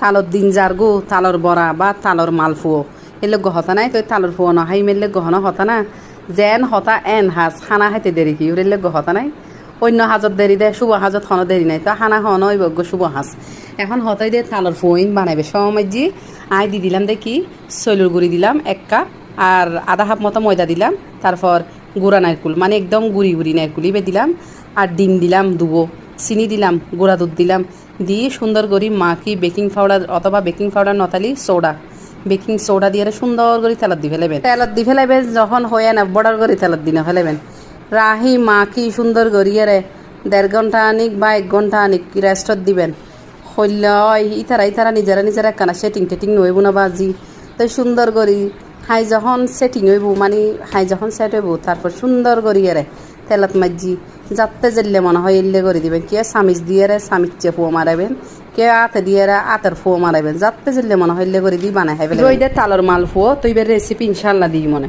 তালর দিন যার গো তালর বড়া বা তালর মালফুয়ো এলে গহতা নাই, তই তালর ফুয়ো নহাই মেললে গহনা হতা না। যেন হতা এন হাজ খানা খাইতে দেরি কি ওরেলে গহতা নাই। অন্য হাজত দেরি দে, শুভ হাজত হন দেরি নাই তো হানা হন ওই বগ্য শুভ হাজ। এখন হতাই দিয়ে তালর ফুইন বানাইবে। সমাজি আই দি দিলাম দেখি সৈলুর গুড়ি দিলাম, এক কাপ, আর আধা হাফ মতো ময়দা দিলাম, তারপর গুঁড়া নারকুল মানে একদম গুড়ি গুড়ি নারকুল ইবে দিলাম, আর ডিম দিলাম দুবো। চিনি দিলাম, গুঁড়া দুধ দিলাম, দিয়ে সুন্দর করে মাখি বেকিং পাউডার অথবা বেকিং পাউডার নতালি সোডা বেকিং সোডা দিয়ে সুন্দর করে তেলত দি ফেলাবেন। তেলত দি ফেলাবেন, যখন হয়ে না বর্ডার করে তেলত দিনে ফেলাবেন। রাহি, মাখি সুন্দর করিয়ে দেড় ঘণ্টা আনিক বা এক ঘণ্টা আনিক রেস্টত দিবেন। হইল ইতারা ইতারা, নিজেরা নিজেরা কানা সেটিং টেটিং নইব না বাজি। তো সুন্দর করি, হাই যখন সেটিং হইব মানে হাই যখন সেট হইব, তারপর সুন্দর করিয়ে রে তেলত মাজি যাতে জেললে মনে হয় এলে করে দিবেন। কে সামিজ দিয়ে রে চেয়ে ফুয়া মারাবেন কে আতে দিয়ে রে আতের ফুয়া মারাবেন যাতে জেললে মনে হয় এলে করে দিই বানাই দে তালর মাল ফুয়ো তো এবার রেসিপি ইনশাল্লাহ দিই মনে।